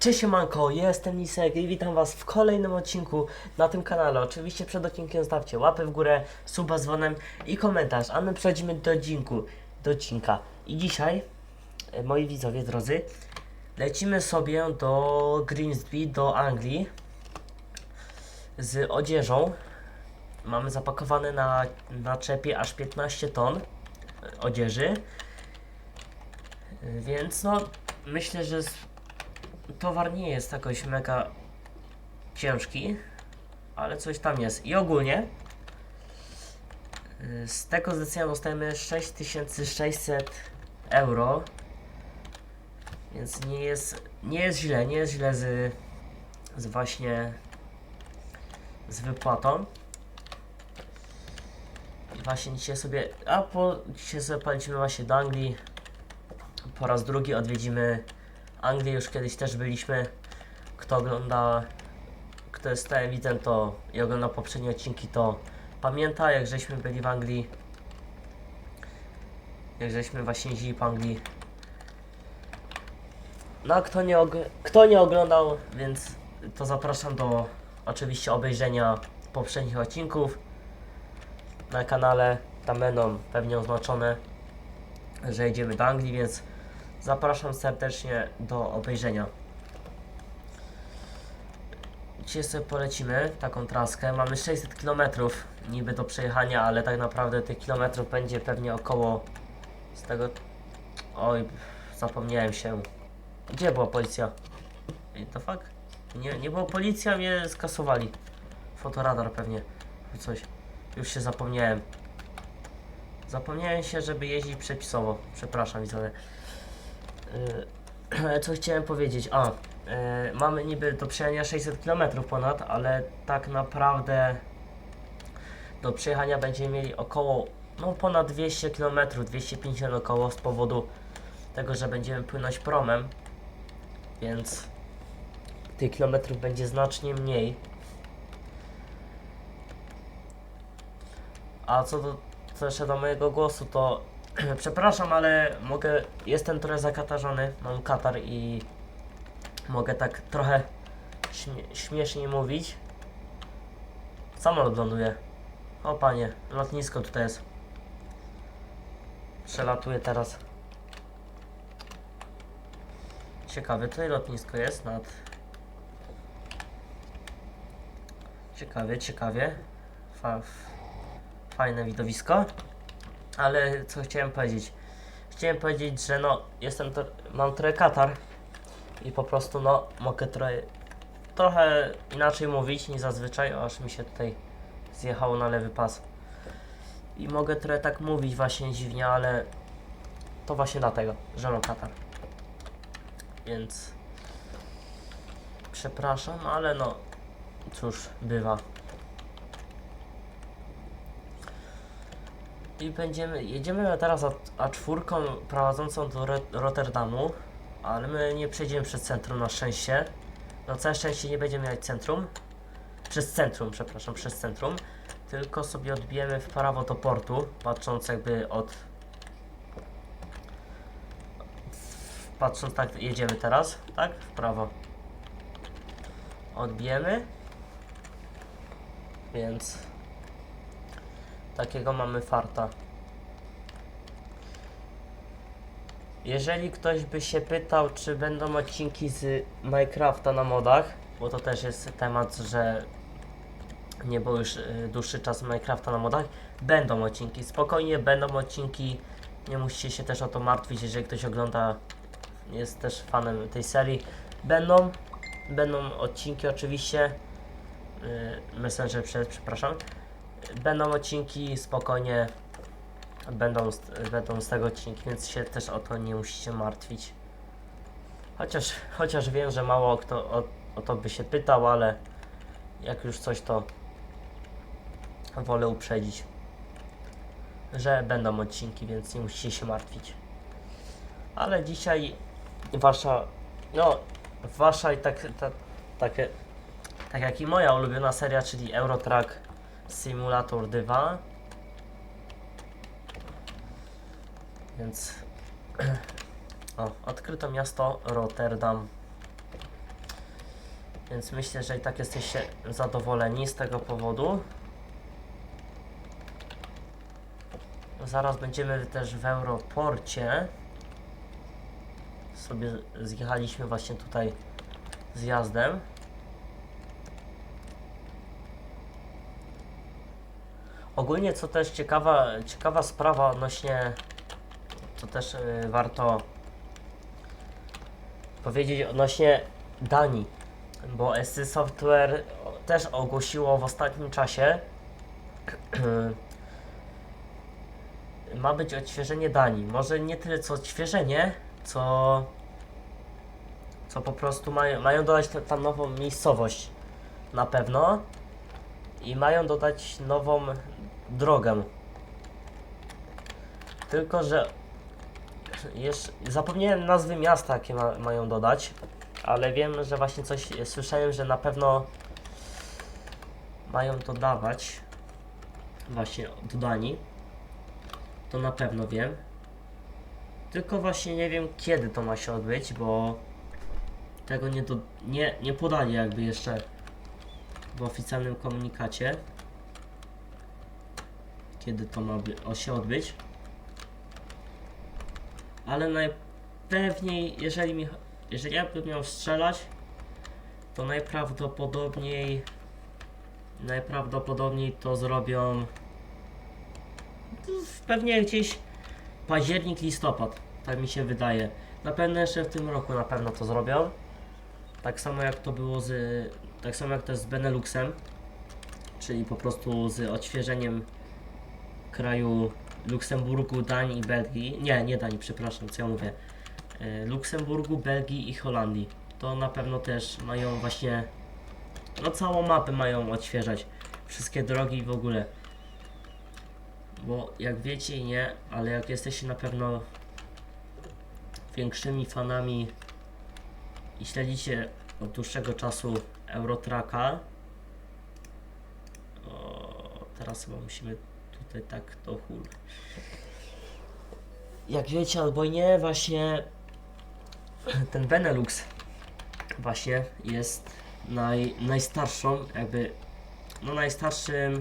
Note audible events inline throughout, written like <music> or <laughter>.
Cześć Manko, jestem Lisek i witam Was w kolejnym odcinku na tym kanale. Oczywiście przed odcinkiem zostawcie łapę w górę, suba z dzwonem i komentarz, a my przechodzimy do odcinku, do odcinka. I dzisiaj, e, moi widzowie drodzy, lecimy sobie do Grimsby, do Anglii z odzieżą. Mamy zapakowane na, na czepie aż 15 ton e, odzieży. E, Więc no, myślę, że towar nie jest jakoś mega ciężki, ale coś tam jest. I ogólnie y, z tego zlecenia dostajemy 6600 euro, więc nie jest, nie jest źle, nie jest źle z, z właśnie z wypłatą. Właśnie dzisiaj sobie, a po dzisiaj sobie polecimy właśnie do Anglii. Po raz drugi odwiedzimy Anglię już kiedyś też byliśmy. Kto ogląda, kto jest stałym widzem, to i ogląda poprzednie odcinki, to pamięta, jak żeśmy byli w Anglii. Jak żeśmy właśnie jeździli po Anglii. No, a kto nie, kto nie oglądał, więc to zapraszam do oczywiście obejrzenia poprzednich odcinków na kanale. Tam będą pewnie oznaczone, że jedziemy do Anglii, więc Zapraszam serdecznie do obejrzenia. Dzisiaj sobie polecimy taką traskę. Mamy 600 km niby do przejechania, ale tak naprawdę tych kilometrów będzie pewnie około z tego... Oj, zapomniałem się. Gdzie była policja? Ej, to fuck? Nie, nie było policja, mnie skasowali. Fotoradar pewnie. Coś. Już się zapomniałem. Zapomniałem się, żeby jeździć przepisowo. Przepraszam, widzowie. Yy, <clears throat> co chciałem powiedzieć? A, yy, mamy niby do przejechania 600 km ponad, ale tak naprawdę do przejechania będziemy mieli około, no ponad 200 km, 250 około z powodu tego, że będziemy płynąć promem, więc tych kilometrów będzie znacznie mniej. A co do, co jeszcze do mojego głosu, to <clears throat> Przepraszam, ale mogę. Jestem trochę zakatarzony. Mam katar i mogę tak trochę śmie śmiesznie mówić. Samolot ląduje. O panie, lotnisko tutaj jest. Przelatuję teraz. Ciekawe, tutaj lotnisko jest nad. Ciekawie, ciekawie. Fa fajne widowisko. Ale co chciałem powiedzieć? Chciałem powiedzieć, że no, jestem to, mam trochę katar i po prostu no, mogę trochę, trochę inaczej mówić niż zazwyczaj, aż mi się tutaj zjechało na lewy pas. I mogę trochę tak mówić właśnie dziwnie, ale to właśnie dlatego, że mam katar. Więc przepraszam, ale no, cóż, bywa. I będziemy, jedziemy teraz A- A4 prowadzącą do Ro- Rotterdamu, ale my nie przejdziemy przez centrum na szczęście. No całe szczęście nie będziemy jechać centrum. Przez centrum, przepraszam, przez centrum. Tylko sobie odbijemy w prawo do portu, patrząc jakby od... Patrząc tak, jedziemy teraz, tak? W prawo. Odbijemy. Więc... Takiego mamy farta. Jeżeli ktoś by się pytał, czy będą odcinki z Minecrafta na modach, bo to też jest temat, że nie było już y, dłuższy czas Minecrafta na modach, będą odcinki. Spokojnie będą odcinki. Nie musicie się też o to martwić, jeżeli ktoś ogląda, jest też fanem tej serii. Będą, będą odcinki oczywiście. Yy, Messenger, prze- przepraszam. Będą odcinki, spokojnie będą, będą z tego odcinki, więc się też o to nie musicie martwić. Chociaż, chociaż wiem, że mało kto o, o to by się pytał, ale jak już coś to wolę uprzedzić, że będą odcinki, więc nie musicie się martwić. Ale dzisiaj wasza, no, wasza i tak, ta, takie, tak jak i moja ulubiona seria, czyli Eurotrack Simulator 2. Więc <clears throat> o, odkryto miasto Rotterdam. Więc myślę, że i tak jesteście zadowoleni z tego powodu. Zaraz będziemy też w aeroporcie. Sobie zjechaliśmy właśnie tutaj zjazdem. Ogólnie co też ciekawa, ciekawa sprawa odnośnie, to też y, warto powiedzieć odnośnie Danii, bo SC Software też ogłosiło w ostatnim czasie <clears throat> ma być odświeżenie Danii. Może nie tyle co odświeżenie, co co po prostu mają, mają dodać tam nową miejscowość na pewno i mają dodać nową drogę. Tylko, że jeszcze zapomniałem nazwy miasta, jakie ma, mają dodać, ale wiem, że właśnie coś słyszałem, że na pewno mają dodawać właśnie do Danii. To na pewno wiem. Tylko właśnie nie wiem kiedy to ma się odbyć, bo tego nie, do, nie, nie podali jakby jeszcze w oficjalnym komunikacie. Kiedy to ma się odbyć. Ale najpewniej, jeżeli, mi, jeżeli ja bym miał strzelać, to najprawdopodobniej najprawdopodobniej to zrobią w- pewnie gdzieś październik, listopad, tak mi się wydaje. Na pewno jeszcze w tym roku na pewno to zrobią. Tak samo jak to było z, tak samo jak to z Beneluxem, czyli po prostu z odświeżeniem kraju Luksemburgu, Danii i Belgii. Nie, nie Danii, przepraszam, co ja mówię. E, Luksemburgu, Belgii i Holandii. To na pewno też mają właśnie, no całą mapę mają odświeżać. Wszystkie drogi w ogóle. Bo jak wiecie nie, ale jak jesteście na pewno większymi fanami i śledzicie od dłuższego czasu Eurotraka, teraz chyba musimy tutaj tak do chór. Jak wiecie albo nie, właśnie <clears throat> ten Benelux właśnie jest naj, najstarszą, jakby no najstarszym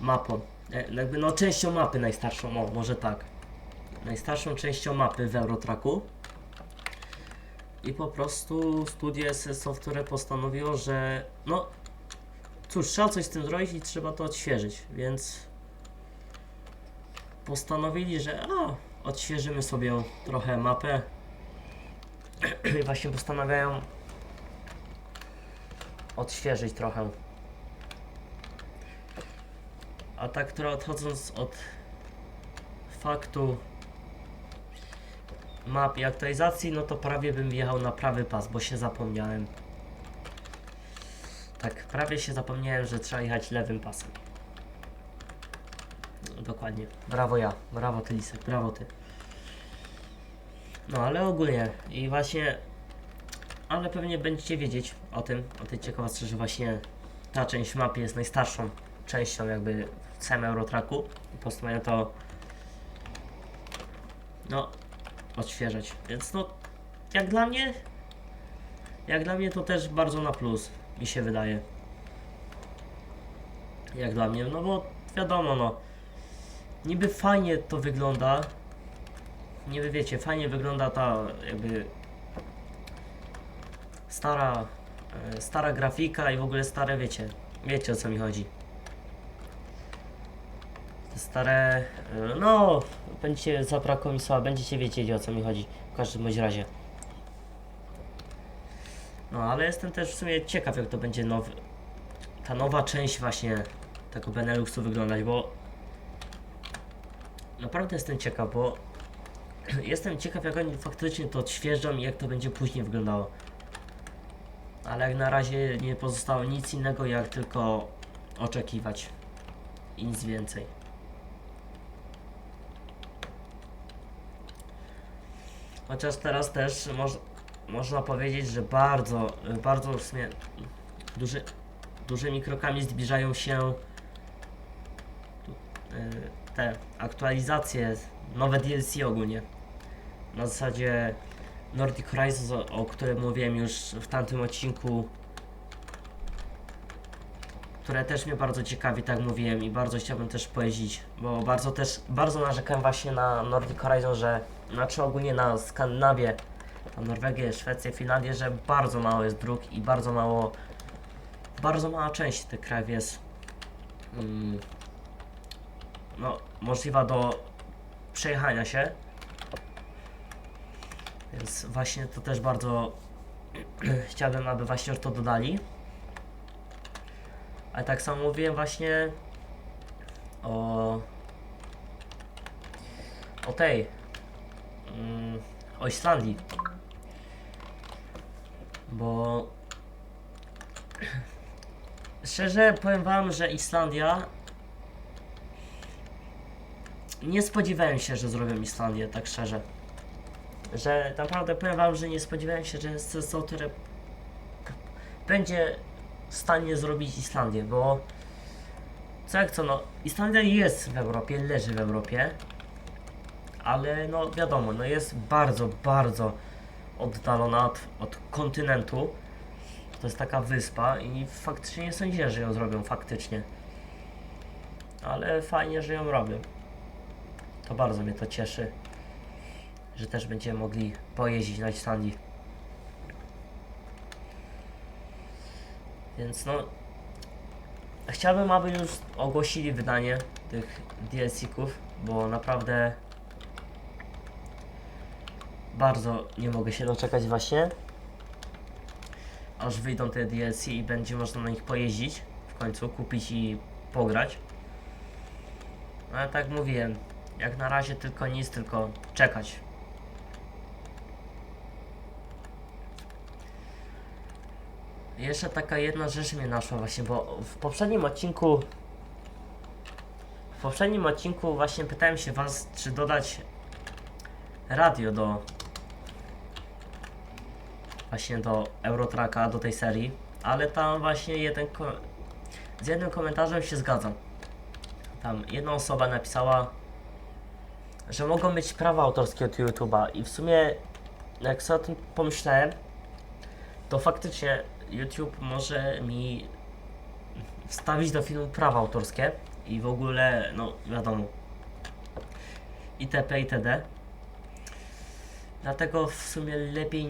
mapą. E, Jakby no częścią mapy najstarszą, o może tak. Najstarszą częścią mapy w Eurotraku. I po prostu studio SS Software postanowiło, że no cóż, trzeba coś z tym zrobić i trzeba to odświeżyć, więc postanowili, że a, odświeżymy sobie trochę mapę. <clears throat> I właśnie postanawiają odświeżyć trochę. A tak trochę odchodząc od faktu map i aktualizacji, no to prawie bym wjechał na prawy pas, bo się zapomniałem. Tak, prawie się zapomniałem, że trzeba jechać lewym pasem. No, dokładnie. Brawo ja, brawo ty Lisek, brawo ty. No ale ogólnie i właśnie, ale pewnie będziecie wiedzieć o tym, o tej ciekawostce, że właśnie ta część mapy jest najstarszą częścią jakby w całym Eurotraku i postanowiłem to no odświeżać, więc no jak dla mnie jak dla mnie to też bardzo na plus mi się wydaje. Jak dla mnie, no bo wiadomo no. Niby fajnie to wygląda. Niby wiecie, fajnie wygląda ta jakby stara e, stara grafika i w ogóle stare wiecie wiecie o co mi chodzi. Stare e, no będziecie zabrakło mi słowa, będziecie wiedzieli o co mi chodzi w każdym bądź razie no ale jestem też w sumie ciekaw jak to będzie nowy ta nowa część właśnie tego Beneluxu wyglądać, bo naprawdę jestem ciekaw, bo <clears throat> jestem ciekaw jak oni faktycznie to odświeżą i jak to będzie później wyglądało. Ale jak na razie nie pozostało nic innego jak tylko oczekiwać i nic więcej. Chociaż teraz też moż, można powiedzieć, że bardzo, bardzo w sumie duży, dużymi krokami zbliżają się y, te aktualizacje, nowe DLC ogólnie. Na zasadzie Nordic Horizons, o, którym mówiłem już w tamtym odcinku, które też mnie bardzo ciekawi, tak mówiłem, i bardzo chciałbym też pojeździć, bo bardzo też, bardzo narzekałem właśnie na Nordic Horizon, że, znaczy ogólnie na Skandynawię, na Norwegię, Szwecję, Finlandię, że bardzo mało jest dróg i bardzo mało, bardzo mała część tych krajów jest mm, no, możliwa do przejechania się. Więc właśnie to też bardzo <clears throat> chciałbym, aby właśnie to dodali. Ale tak samo mówiłem właśnie o o tej mm, o Islandii. Bo szczerze powiem wam, że Islandia nie spodziewałem się, że zrobią Islandię, tak szczerze. Że naprawdę powiem wam, że nie spodziewałem się, że CSO, które będzie w stanie zrobić Islandię, bo co jak co, no Islandia jest w Europie, leży w Europie, ale no wiadomo, no jest bardzo, bardzo oddalona od, od kontynentu. To jest taka wyspa i faktycznie nie sądziłem, że ją zrobią faktycznie. Ale fajnie, że ją robią. To bardzo mnie to cieszy, że też będziemy mogli pojeździć na Islandii. Więc no, chciałbym, aby już ogłosili wydanie tych DLC-ków, bo naprawdę bardzo nie mogę się doczekać właśnie, aż wyjdą te DLC i będzie można na nich pojeździć w końcu, kupić i pograć. No, Ale tak mówiłem, jak na razie tylko nic, tylko czekać. Jeszcze taka jedna rzecz mnie naszła właśnie, bo w poprzednim odcinku w poprzednim odcinku właśnie pytałem się was, czy dodać radio do właśnie do Eurotraka, do tej serii, ale tam właśnie jeden z jednym komentarzem się zgadzam. Tam jedna osoba napisała, że mogą mieć prawa autorskie od YouTube'a i w sumie jak sobie o tym pomyślałem, to faktycznie YouTube może mi wstawić do filmu prawa autorskie i w ogóle, no wiadomo, itp. itd. Dlatego w sumie lepiej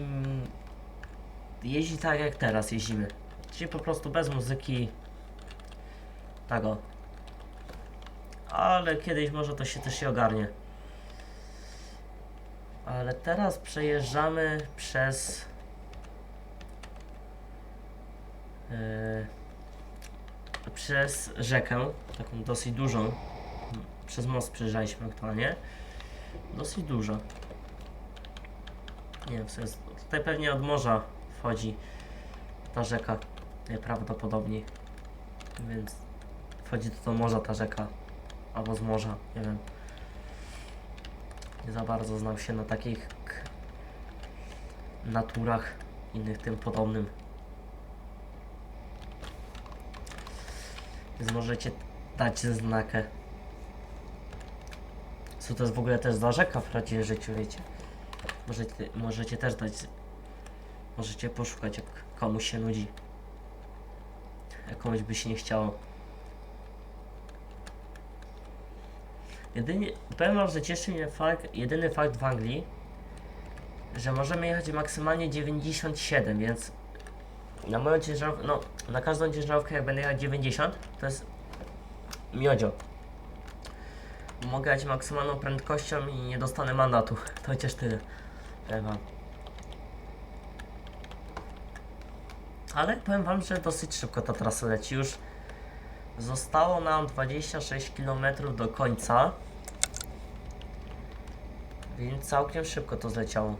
jeździć tak jak teraz jeździmy. Czyli po prostu bez muzyki. Tak o. Ale kiedyś może to się też się ogarnie. Ale teraz przejeżdżamy przez e, przez rzekę, taką dosyć dużą. Przez most przejeżdżaliśmy aktualnie. Dosyć dużo. Nie wiem, co jest. Tutaj pewnie od morza wchodzi ta rzeka. Najprawdopodobniej. Więc wchodzi do morza ta rzeka. Albo z morza, nie wiem. Nie za bardzo znam się na takich naturach innych tym podobnym. Więc możecie dać znakę. Co to jest w ogóle też za rzeka w prawdziwym życiu, wiecie? Możecie, możecie też dać. Możecie poszukać, jak komuś się nudzi. Jak komuś by się nie chciało. Jedynie, powiem wam, że cieszy mnie fakt, jedyny fakt w Anglii, że możemy jechać maksymalnie 97, więc na moją ciężarówkę, no na każdą ciężarówkę jak będę jechać 90, to jest miodzio. Mogę jechać maksymalną prędkością i nie dostanę mandatu. To chociaż tyle. Powiem Ale powiem wam, że dosyć szybko ta trasa leci. Już zostało nam 26 km do końca. Więc całkiem szybko to zleciało.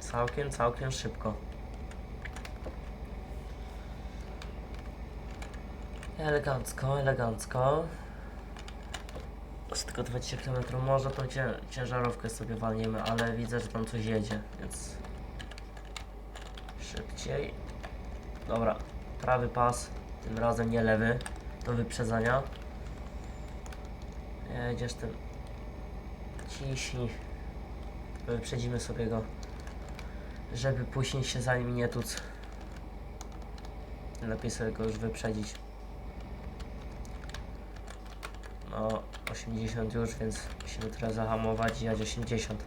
Całkiem, całkiem szybko. Elegancko, elegancko. Z tylko 20 km może tą cię, ciężarówkę sobie walniemy, ale widzę, że tam coś jedzie, więc Dobra, prawy pas, tym razem nie lewy, do wyprzedzania. Jedziesz tym. Ciśnij. Wyprzedzimy sobie go. Żeby później się za nim nie tuc. Lepiej sobie go już wyprzedzić. No, 80 już, więc musimy teraz zahamować i jechać 80.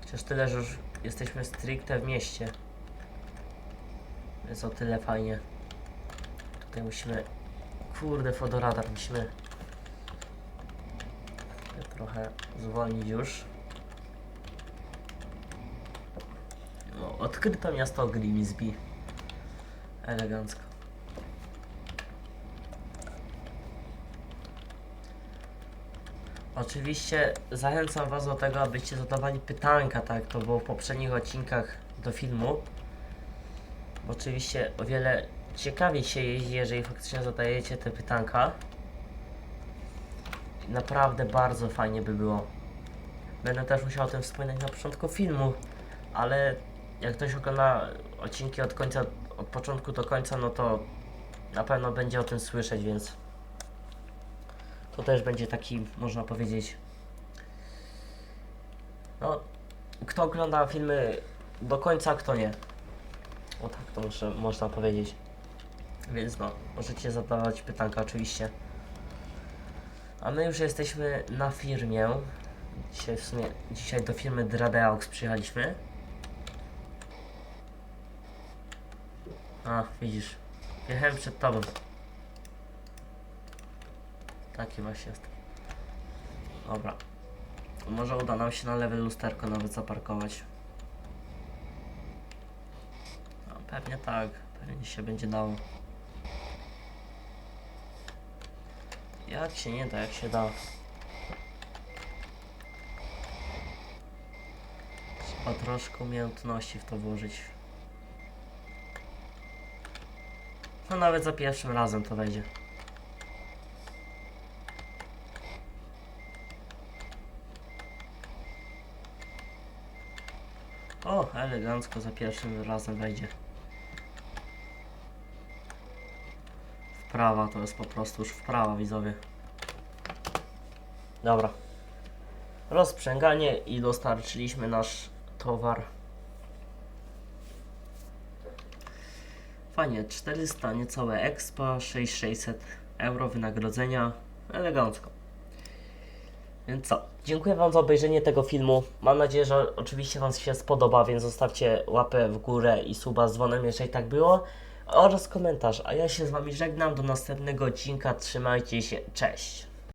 Chociaż tyle, że już jesteśmy stricte w mieście. Więc o tyle fajnie. Tutaj musimy... Kurde, fotoradar musimy trochę zwolnić już. No, odkryto miasto Grimsby. Elegancko. Oczywiście zachęcam Was do tego, abyście zadawali pytanka, tak to było w poprzednich odcinkach do filmu. Bo oczywiście o wiele ciekawiej się jeździ, jeżeli faktycznie zadajecie te pytanka. Naprawdę bardzo fajnie by było. Będę też musiał o tym wspominać na początku filmu, ale jak ktoś ogląda odcinki od końca, od początku do końca, no to na pewno będzie o tym słyszeć, więc to też będzie taki, można powiedzieć, no, kto ogląda filmy do końca, kto nie. O tak, to muszę, można powiedzieć. Więc no, możecie zadawać pytanka oczywiście. A my już jesteśmy na firmie. Dzisiaj w sumie, dzisiaj do firmy Dradeaux przyjechaliśmy. A, widzisz. Jechałem przed tobą. Taki właśnie jest. Dobra. Może uda nam się na lewe lusterko nawet zaparkować. No, pewnie tak. Pewnie się będzie dało. Jak się nie da, jak się da. Trzeba troszkę umiejętności w to włożyć. No nawet za pierwszym razem to wejdzie. O, elegancko za pierwszym razem wejdzie. Wprawa to jest po prostu już wprawa, widzowie. Dobra. Rozprzęganie i dostarczyliśmy nasz towar. Fajnie, 400 niecałe expa, 6600 euro wynagrodzenia. Elegancko. Więc co? Dziękuję Wam za obejrzenie tego filmu. Mam nadzieję, że oczywiście Wam się spodoba, więc zostawcie łapę w górę i suba z dzwonem, jeżeli tak było. Oraz komentarz. A ja się z Wami żegnam. Do następnego odcinka. Trzymajcie się. Cześć.